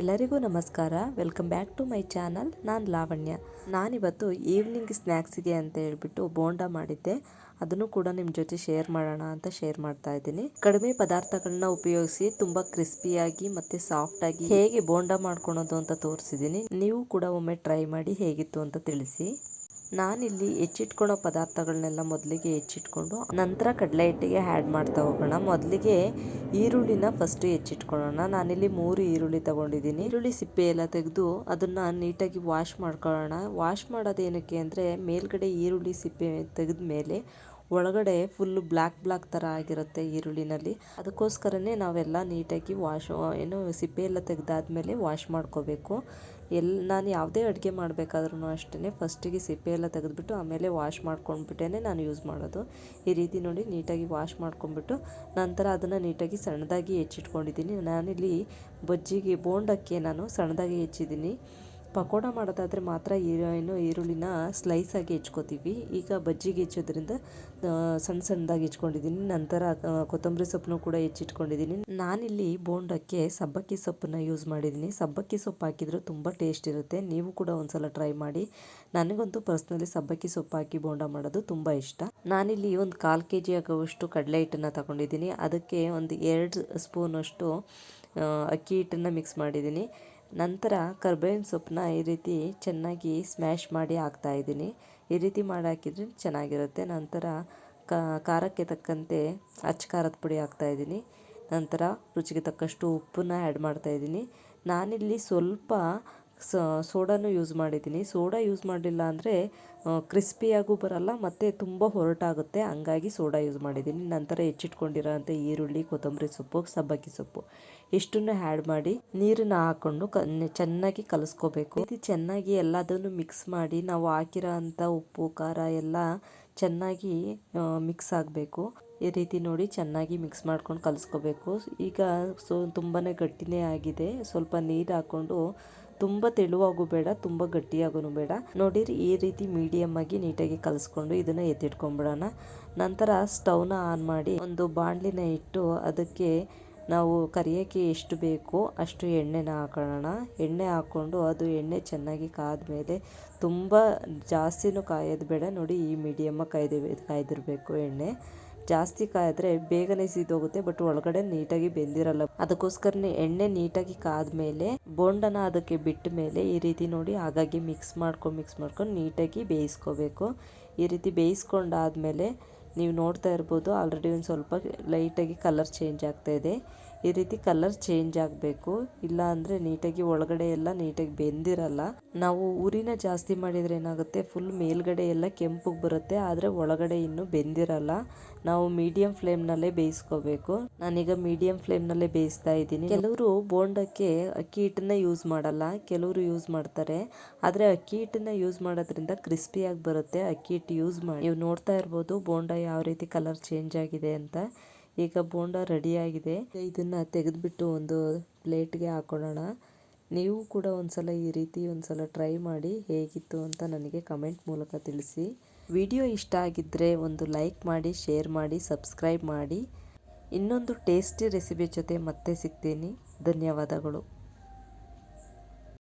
ಎಲ್ಲರಿಗೂ ನಮಸ್ಕಾರ. Welcome back to my channel ನಾನು ಲಾವಣ್ಯ. ನಾನಿವತ್ತು ಈವ್ನಿಂಗ್ ಸ್ನ್ಯಾಕ್ಸಿಗೆ ಅಂತ ಹೇಳ್ಬಿಟ್ಟು ಬೋಂಡ ಮಾಡಿದ್ದೆ. ಅದನ್ನು ಕೂಡ ನಿಮ್ಮ ಜೊತೆ ಶೇರ್ ಮಾಡೋಣ ಅಂತ ಶೇರ್ ಮಾಡ್ತಾ ಇದ್ದೀನಿ. ಕಡಿಮೆ ಪದಾರ್ಥಗಳನ್ನ ಉಪಯೋಗಿಸಿ ತುಂಬಾ ಕ್ರಿಸ್ಪಿಯಾಗಿ ಮತ್ತೆ ಸಾಫ್ಟ್ ಆಗಿ ಹೇಗೆ ಬೋಂಡ ಮಾಡ್ಕೊಳೋದು ಅಂತ ತೋರಿಸಿದ್ದೀನಿ. ನೀವು ಕೂಡ ಒಮ್ಮೆ ಟ್ರೈ ಮಾಡಿ ಹೇಗಿತ್ತು ಅಂತ ತಿಳಿಸಿ. ನಾನಿಲ್ಲಿ ಹೆಚ್ಚಿಟ್ಕೊಳ್ಳೋ ಪದಾರ್ಥಗಳನ್ನೆಲ್ಲ ಮೊದಲಿಗೆ ಹೆಚ್ಚಿಟ್ಕೊಂಡು, ನಂತರ ಕಡಲೆ ಹಿಟ್ಟಿಗೆ ಆ್ಯಡ್ ಮಾಡ್ತಾ ಹೋಗೋಣ. ಮೊದಲಿಗೆ ಈರುಳ್ಳಿನ ಫಸ್ಟು ಹೆಚ್ಚಿಟ್ಕೊಳ್ಳೋಣ. ನಾನಿಲ್ಲಿ ಮೂರು ಈರುಳ್ಳಿ ತಗೊಂಡಿದ್ದೀನಿ. ಈರುಳ್ಳಿ ಸಿಪ್ಪೆ ಎಲ್ಲ ತೆಗೆದು ಅದನ್ನು ನೀಟಾಗಿ ವಾಶ್ ಮಾಡ್ಕೊಳ್ಳೋಣ. ವಾಶ್ ಮಾಡೋದೇನಕ್ಕೆ ಅಂದರೆ ಮೇಲ್ಗಡೆ ಈರುಳ್ಳಿ ಸಿಪ್ಪೆ ತೆಗೆದ ಮೇಲೆ ಒಳಗಡೆ ಫುಲ್ ಬ್ಲ್ಯಾಕ್ ಬ್ಲ್ಯಾಕ್ ಥರ ಆಗಿರುತ್ತೆ ಈರುಳ್ಳಿನಲ್ಲಿ. ಅದಕ್ಕೋಸ್ಕರನೇ ನಾವೆಲ್ಲ ನೀಟಾಗಿ ವಾಶ್ ಏನು ಸಿಪ್ಪೆ ಎಲ್ಲ ತೆಗೆದಾದ್ಮೇಲೆ ವಾಶ್ ಮಾಡ್ಕೋಬೇಕು. ಎಲ್ಲಿ ನಾನು ಯಾವುದೇ ಅಡುಗೆ ಮಾಡಬೇಕಾದ್ರೂ ಅಷ್ಟೇ ಫಸ್ಟಿಗೆ ಸಿಪ್ಪೆ ಎಲ್ಲ ತೆಗೆದುಬಿಟ್ಟು ಆಮೇಲೆ ವಾಶ್ ಮಾಡ್ಕೊಂಡ್ಬಿಟ್ಟೇ ನಾನು ಯೂಸ್ ಮಾಡೋದು. ಈ ರೀತಿ ನೋಡಿ ನೀಟಾಗಿ ವಾಶ್ ಮಾಡ್ಕೊಂಡ್ಬಿಟ್ಟು ನಂತರ ಅದನ್ನು ನೀಟಾಗಿ ಸಣ್ಣದಾಗಿ ಹೆಚ್ಚಿಟ್ಕೊಂಡಿದ್ದೀನಿ. ನಾನಿಲ್ಲಿ ಬಜ್ಜಿಗೆ, ಬೋಂಡಕ್ಕೆ ನಾನು ಸಣ್ಣದಾಗಿ ಹೆಚ್ಚಿದ್ದೀನಿ. ಪಕೋಡ ಮಾಡೋದಾದರೆ ಮಾತ್ರ ಏನು ಈರುಳ್ಳಿನ ಸ್ಲೈಸಾಗಿ ಹೆಚ್ಕೋತೀವಿ. ಈಗ ಬಜ್ಜಿಗೆ ಹೆಚ್ಚೋದ್ರಿಂದ ಸಣ್ಣ ಸಣ್ಣದಾಗಿ ಹೆಚ್ಕೊಂಡಿದ್ದೀನಿ ನಂತರ ಕೊತ್ತಂಬರಿ ಸೊಪ್ಪನ್ನು ಕೂಡ ಹೆಚ್ಚಿಟ್ಕೊಂಡಿದ್ದೀನಿ ನಾನಿಲ್ಲಿ ಬೋಂಡಕ್ಕೆ ಸಬ್ಬಕ್ಕಿ ಸೊಪ್ಪನ್ನು ಯೂಸ್ ಮಾಡಿದ್ದೀನಿ ಸಬ್ಬಕ್ಕಿ ಸೊಪ್ಪು ಹಾಕಿದ್ರೆ ತುಂಬ ಟೇಸ್ಟ್ ಇರುತ್ತೆ. ನೀವು ಕೂಡ ಒಂದ್ಸಲ ಟ್ರೈ ಮಾಡಿ. ನನಗಂತೂ ಪರ್ಸ್ನಲಿ ಸಬ್ಬಕ್ಕಿ ಸೊಪ್ಪು ಹಾಕಿ ಬೋಂಡ ಮಾಡೋದು ತುಂಬ ಇಷ್ಟ. ನಾನಿಲ್ಲಿ ಒಂದು ಕಾಲು ಕೆ ಜಿ ಆಗುವಷ್ಟು ಕಡಲೆ ಹಿಟ್ಟನ್ನು ತಗೊಂಡಿದ್ದೀನಿ ಅದಕ್ಕೆ ಒಂದು ಎರಡು ಸ್ಪೂನಷ್ಟು ಅಕ್ಕಿ ಹಿಟ್ಟನ್ನು ಮಿಕ್ಸ್ ಮಾಡಿದ್ದೀನಿ ನಂತರ ಕರ್ಬೇವಿನ ಸೊಪ್ಪನ್ನ ಈ ರೀತಿ ಚೆನ್ನಾಗಿ ಸ್ಮ್ಯಾಶ್ ಮಾಡಿ ಹಾಕ್ತಾ ಇದ್ದೀನಿ. ಈ ರೀತಿ ಮಾಡಿ ಹಾಕಿದ್ರೆ ಚೆನ್ನಾಗಿರುತ್ತೆ. ನಂತರ ಖಾರಕ್ಕೆ ತಕ್ಕಂತೆ ಅಚ್ಚ ಖಾರದ ಪುಡಿ ಹಾಕ್ತಾ ಇದ್ದೀನಿ. ನಂತರ ರುಚಿಗೆ ತಕ್ಕಷ್ಟು ಉಪ್ಪನ್ನ ಆ್ಯಡ್ ಮಾಡ್ತಾಯಿದ್ದೀನಿ ನಾನಿಲ್ಲಿ ಸ್ವಲ್ಪ ಸೋಡಾನು ಯೂಸ್ ಮಾಡಿದ್ದೀನಿ. ಸೋಡಾ ಯೂಸ್ ಮಾಡಲಿಲ್ಲ ಅಂದರೆ ಕ್ರಿಸ್ಪಿಯಾಗೂ ಬರಲ್ಲ, ಮತ್ತು ತುಂಬ ಹೊರಟಾಗುತ್ತೆ. ಹಂಗಾಗಿ ಸೋಡಾ ಯೂಸ್ ಮಾಡಿದ್ದೀನಿ. ನಂತರ ಹೆಚ್ಚಿಟ್ಕೊಂಡಿರೋಂಥ ಈರುಳ್ಳಿ, ಕೊತ್ತಂಬರಿ ಸೊಪ್ಪು, ಸಬ್ಬಕ್ಕಿ ಸೊಪ್ಪು. ಇಷ್ಟನ್ನು ಆ್ಯಡ್ ಮಾಡಿ ನೀರನ್ನು ಹಾಕ್ಕೊಂಡು ಕ ಚೆನ್ನಾಗಿ ಕಲಿಸ್ಕೋಬೇಕು. ಇದು ಚೆನ್ನಾಗಿ ಎಲ್ಲದನ್ನು ಮಿಕ್ಸ್ ಮಾಡಿ ನಾವು ಹಾಕಿರೋ ಅಂಥ ಉಪ್ಪು, ಖಾರ ಎಲ್ಲ ಚೆನ್ನಾಗಿ ಮಿಕ್ಸ್ ಆಗಬೇಕು. ಈ ರೀತಿ ನೋಡಿ ಚೆನ್ನಾಗಿ ಮಿಕ್ಸ್ ಮಾಡ್ಕೊಂಡು ಕಲಿಸ್ಕೋಬೇಕು. ಈಗ ಸೊ ತುಂಬಾ ಗಟ್ಟಿನೇ ಆಗಿದೆ. ಸ್ವಲ್ಪ ನೀರು ಹಾಕ್ಕೊಂಡು ತುಂಬ ತೆಳುವಾಗೂ ಬೇಡ, ತುಂಬ ಗಟ್ಟಿಯಾಗೂ ಬೇಡ. ನೋಡಿರಿ, ಈ ರೀತಿ ಮೀಡಿಯಮ್ ಆಗಿ ನೀಟಾಗಿ ಕಲಿಸ್ಕೊಂಡು ಇದನ್ನ ಎತ್ತಿಟ್ಕೊಂಡ್ಬಿಡೋಣ ನಂತರ ಸ್ಟವ್ನ ಆನ್ ಮಾಡಿ ಒಂದು ಬಾಣಲಿನ ಇಟ್ಟು ಅದಕ್ಕೆ ನಾವು ಕರಿಯೋಕ್ಕೆ ಎಷ್ಟು ಬೇಕೋ ಅಷ್ಟು ಎಣ್ಣೆನ ಹಾಕೊಳ್ಳೋಣ ಎಣ್ಣೆ ಹಾಕ್ಕೊಂಡು ಅದು ಎಣ್ಣೆ ಚೆನ್ನಾಗಿ ಕಾದ್ಮೇಲೆ ತುಂಬ ಜಾಸ್ತಿನೂ ಕಾಯೋದು ಬೇಡ. ನೋಡಿ, ಈ ಮೀಡಿಯಮ್ಮಾಗಿ ಕಾಯ್ದು ಕಾಯ್ದಿರಬೇಕು ಎಣ್ಣೆ. ಜಾಸ್ತಿ ಕಾಯಿದ್ರೆ ಬೇಗನೆ ಸೀದೋಗುತ್ತೆ, ಬಟ್ ಒಳಗಡೆ ನೀಟಾಗಿ ಬೆಂದಿರಲ್ಲ. ಅದಕ್ಕೋಸ್ಕರನೇ ಎಣ್ಣೆ ನೀಟಾಗಿ ಕಾದ್ಮೇಲೆ, ಬೋಂಡನ ಅದಕ್ಕೆ ಬಿಟ್ಟ ಮೇಲೆ ಈ ರೀತಿ ನೋಡಿ ಹಾಗಾಗಿ ಮಿಕ್ಸ್ ಮಾಡ್ಕೊಂಡು ಮಿಕ್ಸ್ ಮಾಡ್ಕೊಂಡು ನೀಟಾಗಿ ಬೇಯಿಸ್ಕೋಬೇಕು. ಈ ರೀತಿ ಬೇಯಿಸ್ಕೊಂಡಾದ್ಮೇಲೆ, ನೀವು ನೋಡ್ತಾ ಇರ್ಬೋದು ಆಲ್ರೆಡಿ ಒಂದು ಸ್ವಲ್ಪ ಲೈಟಾಗಿ ಕಲರ್ ಚೇಂಜ್ ಆಗ್ತಾ ಇದೆ. ಈ ರೀತಿ ಕಲರ್ ಚೇಂಜ್ ಆಗಬೇಕು. ಇಲ್ಲ ಅಂದರೆ ನೀಟಾಗಿ ಒಳಗಡೆ ಎಲ್ಲ ನೀಟಾಗಿ ಬೆಂದಿರಲ್ಲ. ನಾವು ಉರಿನ ಜಾಸ್ತಿ ಮಾಡಿದರೆ ಏನಾಗುತ್ತೆ? ಫುಲ್ ಮೇಲ್ಗಡೆ ಎಲ್ಲ ಕೆಂಪಗೆ ಬರುತ್ತೆ. ಆದರೆ ಒಳಗಡೆ ಇನ್ನೂ ಬೆಂದಿರಲ್ಲ. ನಾವು ಮೀಡಿಯಂ ಫ್ಲೇಮ್ನಲ್ಲೇ ಬೇಯಿಸ್ಕೋಬೇಕು. ನಾನೀಗ ಮೀಡಿಯಂ ಫ್ಲೇಮ್ನಲ್ಲೇ ಬೇಯಿಸ್ತಾ ಇದ್ದೀನಿ. ಕೆಲವರು ಬೋಂಡಕ್ಕೆ ಅಕ್ಕಿ ಹಿಟ್ಟನ್ನ ಯೂಸ್ ಮಾಡಲ್ಲ. ಕೆಲವರು ಯೂಸ್ ಮಾಡ್ತಾರೆ. ಆದರೆ ಅಕ್ಕಿ ಹಿಟ್ಟನ್ನ ಯೂಸ್ ಮಾಡೋದ್ರಿಂದ ಕ್ರಿಸ್ಪಿಯಾಗಿ ಬರುತ್ತೆ. ಅಕ್ಕಿ ಹಿಟ್ಟು ಯೂಸ್ ಮಾಡಿ. ನೀವು ನೋಡ್ತಾ ಇರ್ಬೋದು ಬೋಂಡ ಯಾವ ರೀತಿ ಕಲರ್ ಚೇಂಜ್ ಆಗಿದೆ ಅಂತ. ಈಗ ಬೋಂಡ ರೆಡಿಯಾಗಿದೆ. ಇದನ್ನು ತೆಗೆದುಬಿಟ್ಟು ಒಂದು ಪ್ಲೇಟ್ಗೆ ಹಾಕೊಳ್ಳೋಣ. ನೀವು ಕೂಡ ಒಂದ್ಸಲ ಈ ರೀತಿ ಒಂದ್ಸಲ ಟ್ರೈ ಮಾಡಿ ಹೇಗಿತ್ತು ಅಂತ ನನಗೆ ಕಮೆಂಟ್ ಮೂಲಕ ತಿಳಿಸಿ. ವಿಡಿಯೋ ಇಷ್ಟ ಆಗಿದ್ದರೆ ಒಂದು ಲೈಕ್ ಮಾಡಿ, ಶೇರ್ ಮಾಡಿ, ಸಬ್ಸ್ಕ್ರೈಬ್ ಮಾಡಿ. ಇನ್ನೊಂದು ಟೇಸ್ಟಿ ರೆಸಿಪಿ ಜೊತೆ ಮತ್ತೆ ಸಿಗ್ತೀನಿ. ಧನ್ಯವಾದಗಳು.